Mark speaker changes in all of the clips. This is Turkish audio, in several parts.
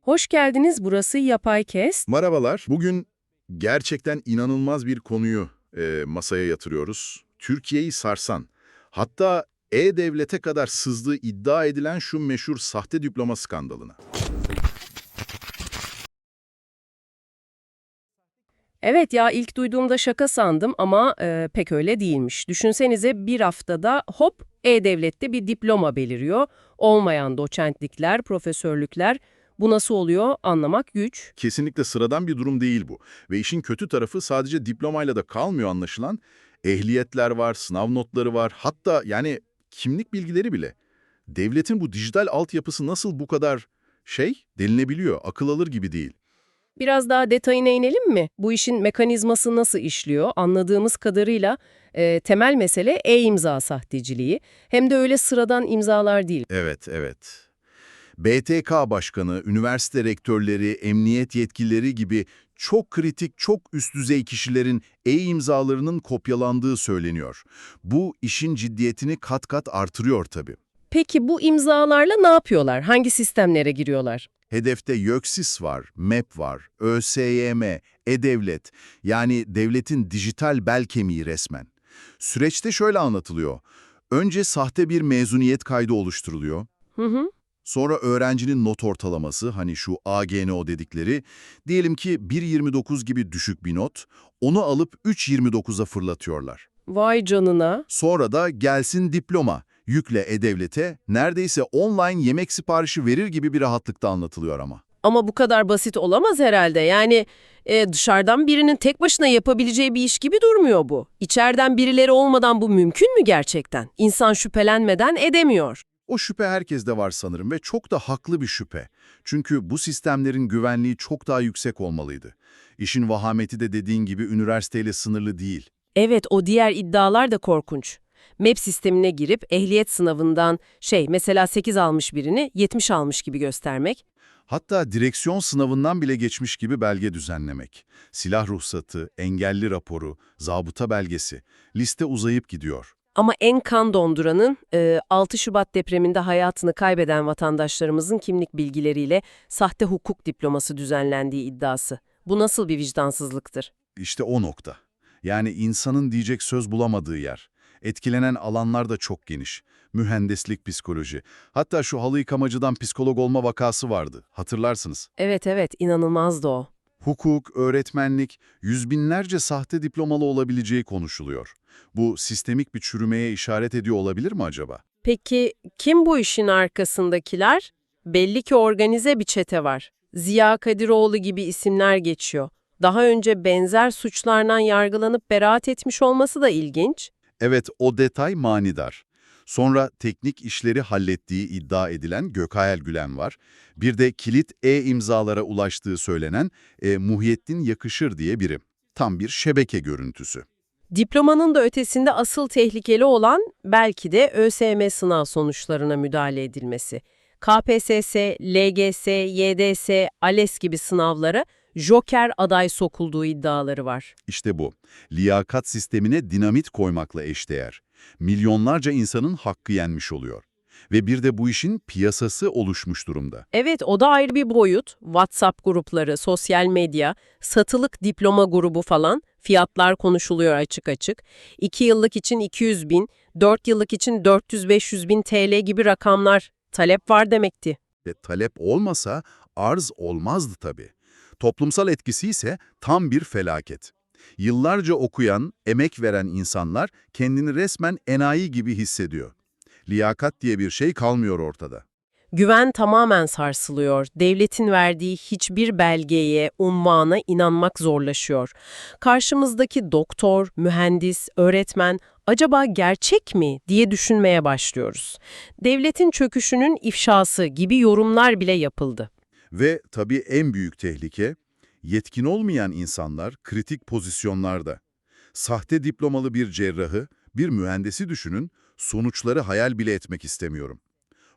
Speaker 1: Hoş geldiniz, burası Yapay Kes.
Speaker 2: Merhabalar. Bugün gerçekten inanılmaz bir konuyu e, masaya yatırıyoruz. Türkiye'yi sarsan, hatta E-Devlet'e kadar sızdığı iddia edilen şu meşhur sahte diploma skandalına.
Speaker 1: Evet ya ilk duyduğumda şaka sandım ama e, pek öyle değilmiş. Düşünsenize bir haftada hop E-Devlet'te bir diploma beliriyor. Olmayan doçentlikler, profesörlükler. Bu nasıl oluyor anlamak güç.
Speaker 2: Kesinlikle sıradan bir durum değil bu. Ve işin kötü tarafı sadece diplomayla da kalmıyor anlaşılan. Ehliyetler var, sınav notları var, hatta yani kimlik bilgileri bile. Devletin bu dijital altyapısı nasıl bu kadar şey delinebiliyor, akıl alır gibi değil.
Speaker 1: Biraz daha detayına inelim mi? Bu işin mekanizması nasıl işliyor? Anladığımız kadarıyla e, temel mesele e-imza sahteciliği. Hem de öyle sıradan imzalar değil.
Speaker 2: Evet, evet. BTK Başkanı, üniversite rektörleri, emniyet yetkilileri gibi çok kritik, çok üst düzey kişilerin e-imzalarının kopyalandığı söyleniyor. Bu işin ciddiyetini kat kat artırıyor tabii.
Speaker 1: Peki bu imzalarla ne yapıyorlar? Hangi sistemlere giriyorlar?
Speaker 2: Hedefte YÖKSİS var, MEP var, ÖSYM, E-Devlet yani devletin dijital bel kemiği resmen. Süreçte şöyle anlatılıyor. Önce sahte bir mezuniyet kaydı oluşturuluyor.
Speaker 1: Hı hı.
Speaker 2: Sonra öğrencinin not ortalaması, hani şu AGNO dedikleri, diyelim ki 1.29 gibi düşük bir not, onu alıp 3.29'a fırlatıyorlar.
Speaker 1: Vay canına.
Speaker 2: Sonra da gelsin diploma, yükle E-Devlet'e, neredeyse online yemek siparişi verir gibi bir rahatlıkta anlatılıyor ama.
Speaker 1: Ama bu kadar basit olamaz herhalde. Yani e, dışarıdan birinin tek başına yapabileceği bir iş gibi durmuyor bu. İçeriden birileri olmadan bu mümkün mü gerçekten? İnsan şüphelenmeden edemiyor.
Speaker 2: O şüphe herkeste var sanırım ve çok da haklı bir şüphe. Çünkü bu sistemlerin güvenliği çok daha yüksek olmalıydı. İşin vahameti de dediğin gibi üniversiteyle sınırlı değil.
Speaker 1: Evet o diğer iddialar da korkunç. MEP sistemine girip ehliyet sınavından şey mesela 8 almış birini 70 almış gibi göstermek.
Speaker 2: Hatta direksiyon sınavından bile geçmiş gibi belge düzenlemek. Silah ruhsatı, engelli raporu, zabıta belgesi. Liste uzayıp gidiyor.
Speaker 1: Ama en kan donduranın e, 6 Şubat depreminde hayatını kaybeden vatandaşlarımızın kimlik bilgileriyle sahte hukuk diploması düzenlendiği iddiası. Bu nasıl bir vicdansızlıktır?
Speaker 2: İşte o nokta. Yani insanın diyecek söz bulamadığı yer. Etkilenen alanlar da çok geniş. Mühendislik psikoloji. Hatta şu halı yıkamacıdan psikolog olma vakası vardı. Hatırlarsınız.
Speaker 1: Evet evet inanılmazdı o.
Speaker 2: Hukuk, öğretmenlik, yüz binlerce sahte diplomalı olabileceği konuşuluyor. Bu sistemik bir çürümeye işaret ediyor olabilir mi acaba?
Speaker 1: Peki kim bu işin arkasındakiler? Belli ki organize bir çete var. Ziya Kadiroğlu gibi isimler geçiyor. Daha önce benzer suçlardan yargılanıp beraat etmiş olması da ilginç.
Speaker 2: Evet, o detay manidar. Sonra teknik işleri hallettiği iddia edilen Gökayel Gülen var. Bir de kilit e-imzalara ulaştığı söylenen e, Muhyiddin Yakışır diye biri. Tam bir şebeke görüntüsü.
Speaker 1: Diplomanın da ötesinde asıl tehlikeli olan belki de ÖSYM sınav sonuçlarına müdahale edilmesi. KPSS, LGS, YDS, ALES gibi sınavlara joker aday sokulduğu iddiaları var.
Speaker 2: İşte bu. Liyakat sistemine dinamit koymakla eşdeğer. Milyonlarca insanın hakkı yenmiş oluyor. Ve bir de bu işin piyasası oluşmuş durumda.
Speaker 1: Evet o da ayrı bir boyut. WhatsApp grupları, sosyal medya, satılık diploma grubu falan fiyatlar konuşuluyor açık açık. 2 yıllık için 200 bin, 4 yıllık için 400-500 bin TL gibi rakamlar talep var demekti.
Speaker 2: Ve talep olmasa arz olmazdı tabii. Toplumsal etkisi ise tam bir felaket. Yıllarca okuyan, emek veren insanlar kendini resmen enayi gibi hissediyor. Liyakat diye bir şey kalmıyor ortada.
Speaker 1: Güven tamamen sarsılıyor. Devletin verdiği hiçbir belgeye, unvana inanmak zorlaşıyor. Karşımızdaki doktor, mühendis, öğretmen acaba gerçek mi diye düşünmeye başlıyoruz. Devletin çöküşünün ifşası gibi yorumlar bile yapıldı.
Speaker 2: Ve tabii en büyük tehlike, yetkin olmayan insanlar kritik pozisyonlarda. Sahte diplomalı bir cerrahı, bir mühendisi düşünün, sonuçları hayal bile etmek istemiyorum.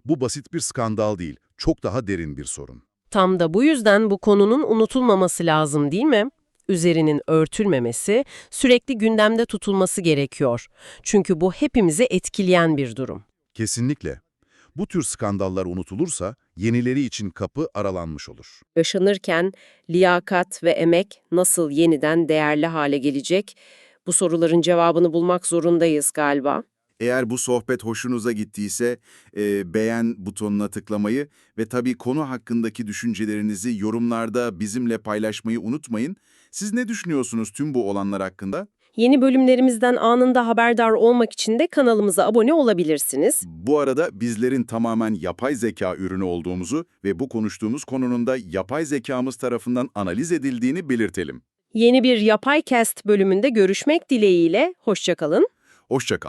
Speaker 2: Bu basit bir skandal değil, çok daha derin bir sorun.
Speaker 1: Tam da bu yüzden bu konunun unutulmaması lazım değil mi? Üzerinin örtülmemesi, sürekli gündemde tutulması gerekiyor. Çünkü bu hepimizi etkileyen bir durum.
Speaker 2: Kesinlikle. Bu tür skandallar unutulursa
Speaker 3: Yenileri için kapı aralanmış olur.
Speaker 1: Yaşanırken liyakat ve emek nasıl yeniden değerli hale gelecek? Bu soruların cevabını bulmak zorundayız galiba.
Speaker 2: Eğer bu sohbet hoşunuza gittiyse e, beğen butonuna tıklamayı ve tabii konu hakkındaki düşüncelerinizi yorumlarda bizimle paylaşmayı unutmayın. Siz ne düşünüyorsunuz tüm bu olanlar hakkında?
Speaker 1: Yeni bölümlerimizden anında haberdar olmak için de kanalımıza abone olabilirsiniz.
Speaker 2: Bu arada bizlerin tamamen yapay zeka ürünü olduğumuzu ve bu konuştuğumuz konunun da yapay zekamız tarafından analiz edildiğini belirtelim.
Speaker 1: Yeni bir Yapay Cast bölümünde görüşmek dileğiyle, hoşçakalın.
Speaker 2: Hoşça kal.